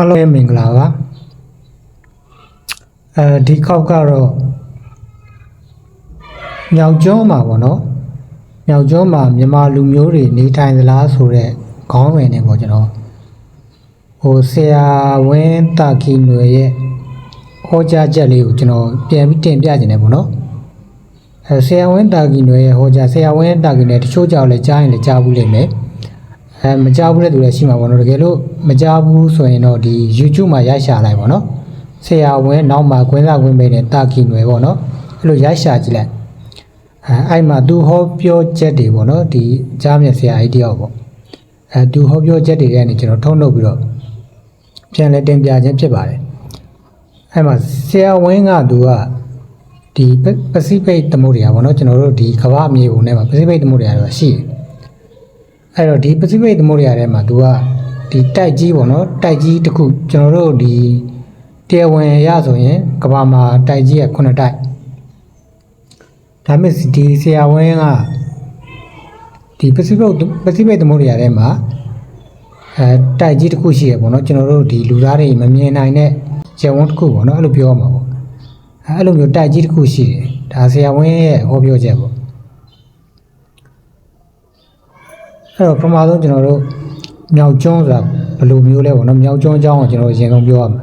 အားလုံးပဲမင်္ဂလာပါအဲဒီခောက်ကတော့မြောက်ကျွန်းမှာပေါ့နော်မြောက်ကျွန်းမှာမြန်မာလူမျိုးတွေနေထိုင်သလားဆိုတော့ခေါင်းဝင်နေပေါ့ကျွန်တော်ဟိုဆရာဝင်းတာကီနွေရဲ့ဟောကြားချက်လေးကိုကျွန်တော်ပြန်ပြီးတင်ပြခြင်းတယ်ပေါ့နော်အဲဆရာဝင်းတာကီနွေရဲ့ဟောကြားဆရာဝင်းတာကီနွေတချို့ကြောက်လဲကြားရင်လည်းကြားဘူးလိမ့်မယ် အဲမကြောက်ဘူးတဲ့သူလည်းရှိမှာပေါ့နော်တကယ်လို့မကြောက်ဘူးဆိုရင်တော့ဒီ YouTube မှာရိုက်ရှာလိုက်ပေါ့နော်ဆရာဝန်နောက်မှာကွင်းစားကွင်းမိတ်နဲ့တာကီနွယ်ပေါ့နော်အဲ့လိုရိုက်ရှာကြည့်လိုက်အဲအဲ့မှာသူဟောပြောချက်တွေပေါ့နော်ဒီကြားမြဆရာကြီးတယောက်ပေါ့အဲသူဟောပြောချက်တွေကနေကျွန်တော်ထုံးထုတ်ပြီးတော့ပြန်လဲတင်ပြခြင်းဖြစ်ပါတယ်အဲ့မှာဆရာဝန်ကသူကဒီပစိဖိတ်သမုဒ္ဒရာပေါ့နော်ကျွန်တော်တို့ဒီကမ္ဘာမြေပုံထဲမှာပစိဖိတ်သမုဒ္ဒရာဆိုတာရှိတယ် အဲ့တော့ဒီပစိဖိတ်သမုဒ္ဒရာထဲမှာသူကဒီတိုက်ကြီးပေါ့နော်တိုက်ကြီးတစ်ခုကျွန်တော်တို့ဒီတရားဝင်ရဆိုရင်ကဘာမှာတိုက်ကြီးက9တိုက်ဒါပေမဲ့ဒီဆရာဝန်ကဒီပစိဖိတ်ပစိဖိတ်သမုဒ္ဒရာထဲမှာအဲတိုက်ကြီးတစ်ခုရှိရပေါ့နော်ကျွန်တော်တို့ဒီလူသားတွေမမြင်နိုင်တဲ့ကျယ်ဝန်းတစ်ခုပေါ့နော်အဲ့လိုပြောရမှာပေါ့အဲအဲ့လိုမျိုးတိုက်ကြီးတစ်ခုရှိတယ်ဒါဆရာဝန်ရဲ့ဟောပြောချက်ပေါ့ အဲ့တော့ပထမဆုံးကျွန်တော်တို့မြောက်ကျွန်းဆိုတာဘယ်လိုမျိုးလဲပေါ့နော်မြောက်ကျွန်းအကြောင်းကိုကျွန်တော်အရင်ဆုံးပြောရမှာ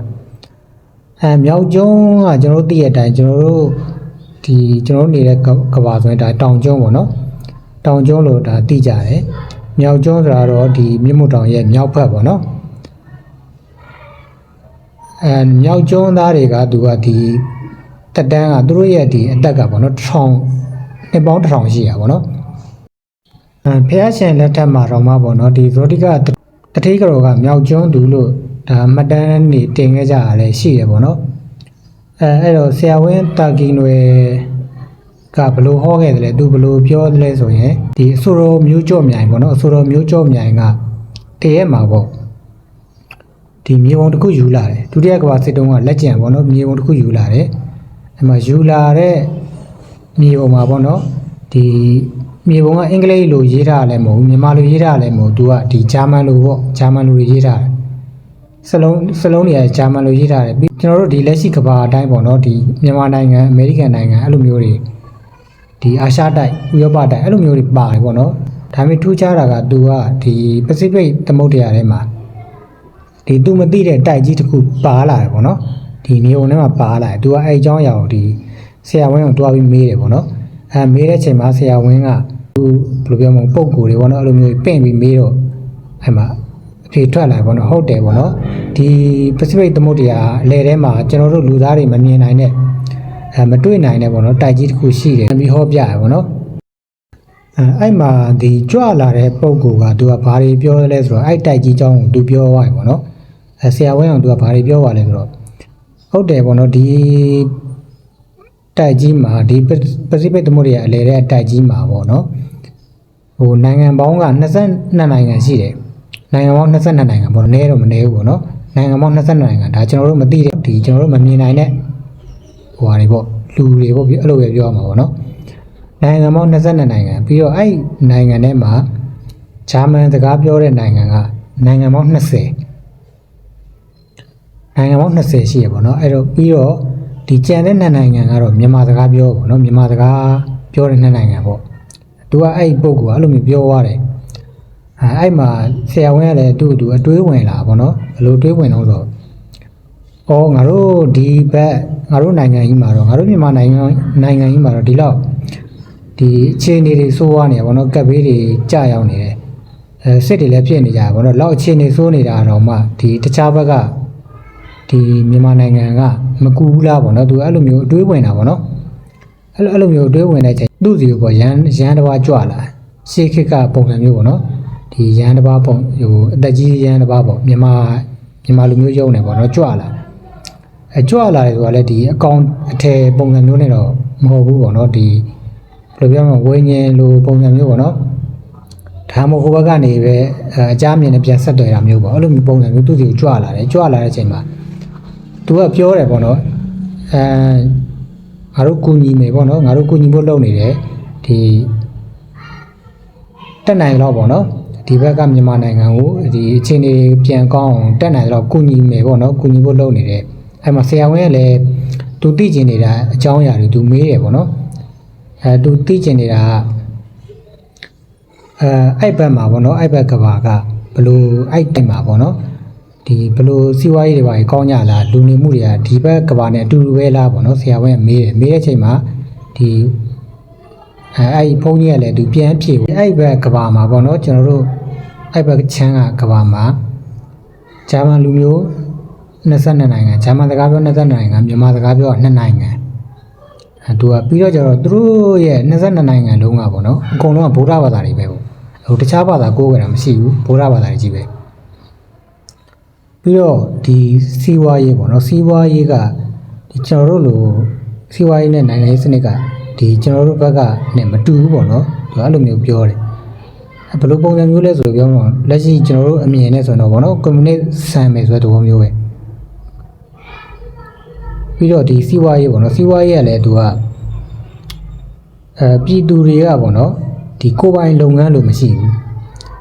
အဲမြောက်ကျွန်းကကျွန်တော်တို့သိရတဲ့အတိုင်းကျွန်တော်တို့ဒီကျွန်တော်တို့နေတဲ့ကကဘာဆိုရင်ဒါတောင်ကျွန်းပေါ့နော်တောင်ကျွန်းလို့ဒါသိကြတယ်မြောက်ကျွန်းဆိုတာတော့ဒီမြင့်မတောင်ရဲ့မြောက်ဘက်ပေါ့နော်အဲမြောက်ကျွန်းသားတွေကသူကဒီတက်တန်းကသူတို့ရဲ့ဒီအတက်ကပေါ့နော်တစ်ထောင်နှစ်ပေါင်းတစ်ထောင်ရှိရပါပေါ့နော်အဲ ဖះရှင်လက်ထက်မှာတော့မှပေါ့နော်ဒီဇောတိကတတိကရောကမြောက်ကျွန်းသူလို့ဒါမှတ်တမ်းနေတင်ခဲ့ကြရလဲရှိရပေါ့နော်အဲအဲ့တော့ဆရာဝင်းတာကီနွယ်ကဘလို့ဟောခဲ့တယ်လဲသူဘလို့ပြောတယ်လဲဆိုရင်ဒီအဆိုတော်မျိုးကြော့မြိုင်ပေါ့နော်အဆိုတော်မျိုးကြော့မြိုင်ကတရဲမှာပေါ့ဒီမြေပုံတစ်ခုယူလာတယ်ဒုတိယကမ္ဘာစစ်တုန်းကလက်ကျန်ပေါ့နော်မြေပုံတစ်ခုယူလာတယ်အဲ့မှာယူလာတဲ့မြေပုံမှာပေါ့နော်ဒီ မြေပုံကအင်္ဂလိပ်လိုရေးထားလည်းမဟုတ်ဘူးမြန်မာလိုရေးထားလည်းမဟုတ်ဘူးသူကဒီဂျာမန်လိုပေါ့ဂျာမန်လိုရေးထားတယ်စလုံးစလုံးတွေကဂျာမန်လိုရေးထားတယ်ပြီးကျွန်တော်တို့ဒီလက်ရှိကဘာအတိုင်းပေါ့နော်ဒီမြန်မာနိုင်ငံအမေရိကန်နိုင်ငံအဲ့လိုမျိုးတွေဒီအာရှတိုက်ဥရောပတိုက်အဲ့လိုမျိုးတွေပါတယ်ပေါ့နော်ဒါပေမဲ့ထူးခြားတာကသူကဒီပစိဖိတ်သမုဒ္ဒရာထဲမှာဒီသူမသိတဲ့တိုက်ကြီးတစ်ခုပါလာတယ်ပေါ့နော်ဒီနေုံထဲမှာပါလာတယ်သူကအဲ့အကြောင်းအရာကိုဒီဆရာဝန်ကိုတွားပြီးမေးတယ်ပေါ့နော်အဲမေးတဲ့အချိန်မှာဆရာဝန်က သူဘယ်လိုပြောမလဲပုံကိုယ်တွေပေါ့နော်အဲ့လိုမျိုးပင့်ပြီးမေးတော့အဲ့မှာအဖြေထွက်လာပေါ့နော်ဟုတ်တယ်ပေါ့နော်ဒီပစိဖိတ်သမုဒ္ဒရာအလယ်ထဲမှာကျွန်တော်တို့လူသားတွေမမြင်နိုင်တဲ့အဲမတွေ့နိုင်တဲ့ပေါ့နော်တိုက်ကြီးတစ်ခုရှိတယ်ပြီးဟောပြရပေါ့နော်အဲအဲ့မှာဒီကြွလာတဲ့ပုံကိုယ်ကသူကဘာတွေပြောလဲဆိုတော့အဲ့တိုက်ကြီးအကြောင်းကိုသူပြောသွားတယ်ပေါ့နော်အဲဆရာဝင်းအောင်သူကဘာတွေပြောပါလဲဆိုတော့ဟုတ်တယ်ပေါ့နော်ဒီတိုက်ကြီးမှာဒီပစိဖိတ်သမုဒ္ဒရာအလယ်တဲ့တိုက်ကြီးမှာပေါ့နော် ဟိုနိုင်ငံပေါင်းက22နိုင်ငံရှိတယ်နိုင်ငံပေါင်း22နိုင်ငံပေါ့နဲတော့မနဲဘူးပေါ့နော်နိုင်ငံပေါင်း22နိုင်ငံဒါကျွန်တော်တို့မသိတဲ့ဒီကျွန်တော်တို့မမြင်နိုင်တဲ့ဟိုဟာတွေပေါ့လူတွေပေါ့အဲ့လိုပဲပြောရမှာပေါ့နော်နိုင်ငံပေါင်း22နိုင်ငံပြီးတော့အဲ့နိုင်ငံထဲမှာဂျာမန်စကားပြောတဲ့နိုင်ငံကနိုင်ငံပေါင်း20နိုင်ငံပေါင်း20ရှိရပေါ့နော်အဲ့တော့ပြီးတော့ဒီကြံတဲ့နှစ်နိုင်ငံကတော့မြန်မာစကားပြောပေါ့နော်မြန်မာစကားပြောတဲ့နှစ်နိုင်ငံပေါ့ သူကအဲ့ပုံကအဲ့လိုမျိုးပြောသွားတယ်အဲအဲ့မှာဆရာဝန်ကလည်းသူ့သူအတွေးဝင်လာပေါ့နော်ဘယ်လိုတွေးဝင်တော့ဆိုအော်ငါတို့ဒီဘက်ငါတို့နိုင်ငံကြီးမှာတော့ငါတို့မြန်မာနိုင်ငံနိုင်ငံကြီးမှာတော့ဒီလောက်ဒီအခြေအနေတွေဆိုးွားနေရပေါ့နော်ကပ်ဘေးတွေကြာရောက်နေတယ်အဲစစ်တွေလည်းဖြစ်နေကြပါပေါ့နော်လောက်အခြေအနေဆိုးနေတာတော့မှဒီတခြားဘက်ကဒီမြန်မာနိုင်ငံကမကူဘူးလားပေါ့နော်သူအဲ့လိုမျိုးအတွေးဝင်တာပေါ့နော် အဲ့လိုအဲ့လိုမျိုးအတွေးဝင်တဲ့ချိန်သူ့စီကိုပေါ့ရန်ရန်တစ်ပါးကြွလာရှေးခေတ်ကပုံစံမျိုးပေါ့နော်ဒီရန်တစ်ပါးပုံဟိုအသက်ကြီးရန်တစ်ပါးပေါ့မြန်မာမြန်မာလူမျိုးရုံနေပေါ့နော်ကြွလာအဲကြွလာတယ်ဆိုတာလည်းဒီအကောင့်အထည်ပုံစံမျိုးနဲ့တော့မဟုတ်ဘူးပေါ့နော်ဒီဘယ်လိုပြောမလဲဝိညာဉ်လိုပုံစံမျိုးပေါ့နော်ဒါမှမဟုတ်ဟိုဘက်ကနေပဲအဲအကြမ်းမြင်နဲ့ပြန်ဆက်သွယ်တာမျိုးပေါ့အဲ့လိုမျိုးပုံစံမျိုးသူ့စီကိုကြွလာတယ်ကြွလာတဲ့အချိန်မှာသူကပြောတယ်ပေါ့နော်အဲ ငါတို့ကူညီမယ်ပေါ့နော်ငါတို့ကူညီဖို့လုပ်နေတယ်ဒီတက်နိုင်တော့ပေါ့နော်ဒီဘက်ကမြန်မာနိုင်ငံကိုဒီအခြေအနေပြန်ကောင်းအောင်တက်နိုင်တော့ကုညီမယ်ပေါ့နော်ကုညီဖို့လုပ်နေတယ်အဲ့မှာဆရာဝန်ကလည်းသူသိကျင်နေတာအကြောင်းအရာတွေသူမေးတယ်ပေါ့နော်အဲသူသိကျင်နေတာကအဲအဲ့ဘက်မှာပေါ့နော်အဲ့ဘက်ကဘာကဘလို့အဲ့တိုင်မှာပေါ့နော် ဒီဘလို့စီးပွားရေးတွေပါကြီးကောင်းကြလားလူနေမှုတွေကဒီဘက်ကဘာနဲ့အတူတူပဲလားပေါ့နော်ဆရာဝန်ကမေးတယ်မေးတဲ့အချိန်မှာဒီအဲအဲ့ဒီဖုန်းကြီးကလည်းသူပြန်ဖြေအဲ့ဘက်ကဘာမှာပေါ့နော်ကျွန်တော်တို့အဲ့ဘက်ချမ်းကကဘာမှာဂျာမန်လူမျိုး22နိုင်ငံဂျာမန်စကားပြော22နိုင်ငံမြန်မာစကားပြော2နိုင်ငံအဲသူကပြီးတော့ကျတော့သူတို့ရဲ့22နိုင်ငံလုံးကပေါ့နော်အကုန်လုံးကဗုဒ္ဓဘာသာတွေပဲပေါ့ဟိုတခြားဘာသာကိုးကြတာမရှိဘူးဗုဒ္ဓဘာသာတွေကြီးပဲ ပြီးတော့ဒီစီးပွားရေးပေါ့နော်စီးပွားရေးကဒီကျွန်တော်တို့လိုစီးပွားရေးနဲ့နိုင်ငံရေးစနစ်ကဒီကျွန်တော်တို့ဘက်ကနဲ့မတူဘူးပေါ့နော်သူအဲ့လိုမျိုးပြောတယ်အဲဘယ်လိုပုံစံမျိုးလဲဆိုတော့ပြောတော့လက်ရှိကျွန်တော်တို့အမြင်နဲ့ဆိုတော့ပေါ့နော်ကွန်မြူနစ်ဆန်မယ်ဆိုတဲ့သဘောမျိုးပဲပြီးတော့ဒီစီးပွားရေးပေါ့နော်စီးပွားရေးကလည်းသူကအဲပြည်သူတွေကပေါ့နော်ဒီကိုယ်ပိုင်လုပ်ငန်းလို့မရှိဘူး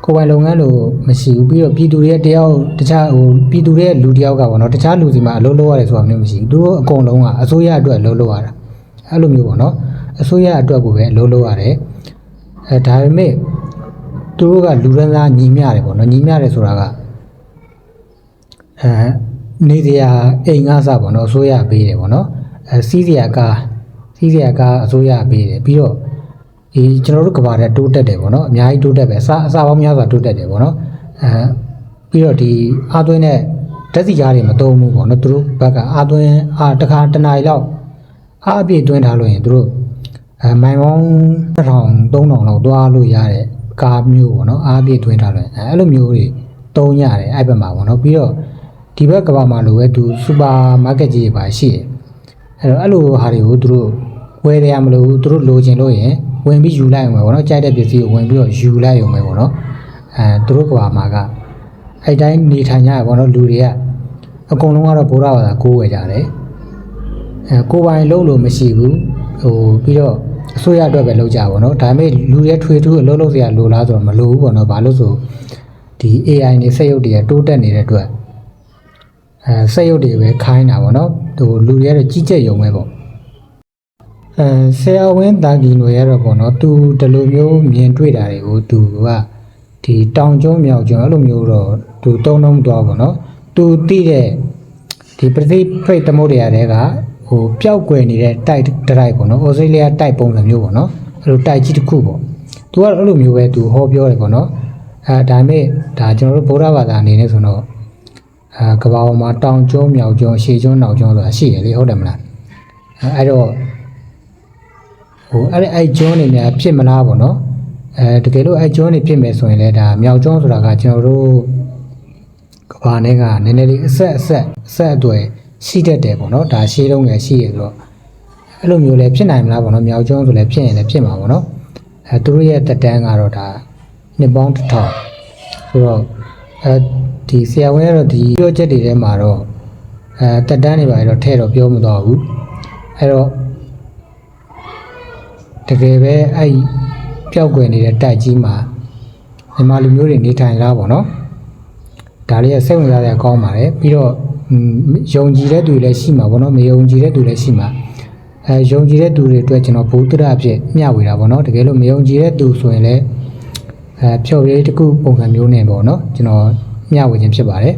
ကိုယ်ပိုင်လုပ်ငန်းလို့မရှိဘူးပြီးတော့ပြည်သူတွေရဲ့တယောက်တခြားဟိုပြည်သူတွေရဲ့လူတယောက်ကပေါ့နော်တခြားလူစီမှာအလုပ်လုပ်ရတယ်ဆိုတာမျိုးမရှိဘူးသူတို့အကုန်လုံးကအစိုးရအတွက်အလုပ်လုပ်ရတာအဲ့လိုမျိုးပေါ့နော်အစိုးရအတွက်ကိုပဲအလုပ်လုပ်ရတယ်အဲဒါပေမဲ့သူတို့ကလူရန်သားညီမျှတယ်ပေါ့နော်ညီမျှတယ်ဆိုတာကအဲနေစရာအိမ်ငါးစားပေါ့နော်အစိုးရပေးတယ်ပေါ့နော်အဲစီးစရာကားစီးစရာကားအစိုးရပေးတယ်ပြီးတော့ ဒီကျွန်တော်တို့ကဘာတဲ့တိုးတက်တယ်ပေါ့နော်အများကြီးတိုးတက်ပဲအစအစပေါင်းများစွာတိုးတက်တယ်ပေါ့နော်အဲပြီးတော့ဒီအာသွင်းတဲ့ဓာတ်စီကားတွေမသုံးဘူးပေါ့နော်သူတို့ဘက်ကအာသွင်းအာတစ်ခါတစ်နာရီလောက်အားအပြည့်တွင်းထားလို့ရင်သူတို့အဲမိုင်ပေါင်း1000 3000လောက်သွားလို့ရတဲ့ကားမျိုးပေါ့နော်အားအပြည့်တွင်းထားလို့ရင်အဲအဲ့လိုမျိုးတွေသုံးရတယ်အဲ့ဘက်မှာပေါ့နော်ပြီးတော့ဒီဘက်ကဘာမှာလိုပဲသူစူပါမားကတ်ကြီးတွေပါရှိတယ်အဲ့တော့အဲ့လိုဟာတွေကိုသူတို့ဝယ်တယ်ရမလို့သူတို့လိုချင်လို့ရင် ဝင်ပြီးယူလိုက်အောင်ပဲပေါ့နော်ကြိုက်တဲ့ပစ္စည်းကိုဝင်ပြီးတော့ယူလိုက်အောင်ပဲပေါ့နော်အဲသူတို့ကဘာမှာကအဲ့တိုင်းနေထိုင်ကြရပေါ့နော်လူတွေကအကုန်လုံးကတော့ဗုဒ္ဓဘာသာကိုးဝယ်ကြတယ်အဲကိုယ်ပိုင်လုံးလို့မရှိဘူးဟိုပြီးတော့အစိုးရအတွက်ပဲလုပ်ကြပါတော့ဒါပေမဲ့လူတွေထွေထူးအလုပ်လုပ်စရာလိုလားဆိုတော့မလိုဘူးပေါ့နော်ဘာလို့ဆိုဒီ AI နဲ့စက်ရုပ်တွေကတိုးတက်နေတဲ့အတွက်အဲစက်ရုပ်တွေပဲခိုင်းတာပေါ့နော်ဟိုလူတွေကတော့ကြီးကြက်ယုံပဲပေါ့ အဲဆရာဝင်းတာကီနိုရတော့ပေါ့နော်သူဒီလိုမျိုးမြင်တွေ့တာတွေကိုသူကဒီတောင်ကျုံးမြောက်ကျုံးအဲ့လိုမျိုးတော့သူတုံးတုံးတော့ပေါ့နော်သူသိတဲ့ဒီပသိဖိတ်သမုဒ္ဒရာတွေကဟိုပျောက်ကွယ်နေတဲ့တိုက်တိုက်ပေါ့နော်ဩစတြေးလျတိုက်ပုံစံမျိုးပေါ့နော်အဲ့လိုတိုက်ကြီးတစ်ခုပေါ့သူကအဲ့လိုမျိုးပဲသူဟောပြောတယ်ပေါ့နော်အဲဒါပေမဲ့ဒါကျွန်တော်တို့ဗုဒ္ဓဘာသာအနေနဲ့ဆိုတော့အဲကဘာပေါ်မှာတောင်ကျုံးမြောက်ကျုံးရှေကျုံးနောက်ကျုံးဆိုတာရှိရလေဟုတ်တယ်မလားအဲအဲ့တော့ဟို အဲ့ဒီအဲ့ကျွန်းနေများဖြစ်မလားပေါ့နော်အဲတကယ်လို့အဲ့ကျွန်းနေဖြစ်မယ်ဆိုရင်လည်းဒါမြောက်ကျွန်းဆိုတာကကျွန်တော်တို့ကဘာနဲ့ကနည်းနည်းလေးအဆက်အဆက်အဆက်အသွယ်ရှိတတ်တယ်ပေါ့နော်ဒါရှေးတုန်းကရှိရဆိုတော့အဲ့လိုမျိုးလည်းဖြစ်နိုင်မလားပေါ့နော်မြောက်ကျွန်းဆိုလည်းဖြစ်ရင်လည်းဖြစ်မှာပေါ့နော်အဲသူတို့ရဲ့တက်တန်းကတော့ဒါနှစ်ပေါင်းတစ်ထောင်ဆိုတော့အဲဒီဆရာဝန်ကတော့ဒီပြောချက်တွေထဲမှာတော့အဲတက်တန်းတွေပါတော့ထဲတော့ပြောမတော့ဘူးအဲ့တော့ တကယ်ပဲအဲ့ပျောက်ကွယ်နေတဲ့တိုက်ကြီးမှာမြန်မာလူမျိုးတွေနေထိုင်လားပေါ့နော်ဒါလေးကစိတ်ဝင်စားစရာကောင်းပါတယ်ပြီးတော့ယုံကြည်တဲ့သူတွေလည်းရှိမှာပေါ့နော်မယုံကြည်တဲ့သူလည်းရှိမှာအဲယုံကြည်တဲ့သူတွေအတွက်ကျွန်တော်ဘုဒ္ဓရအဖြစ်မျှဝေတာပေါ့နော်တကယ်လို့မယုံကြည်တဲ့သူဆိုရင်လည်းအဲဖြော်ရည်တစ်ခုပုံစံမျိုးနဲ့ပေါ့နော်ကျွန်တော်မျှဝေခြင်းဖြစ်ပါတယ်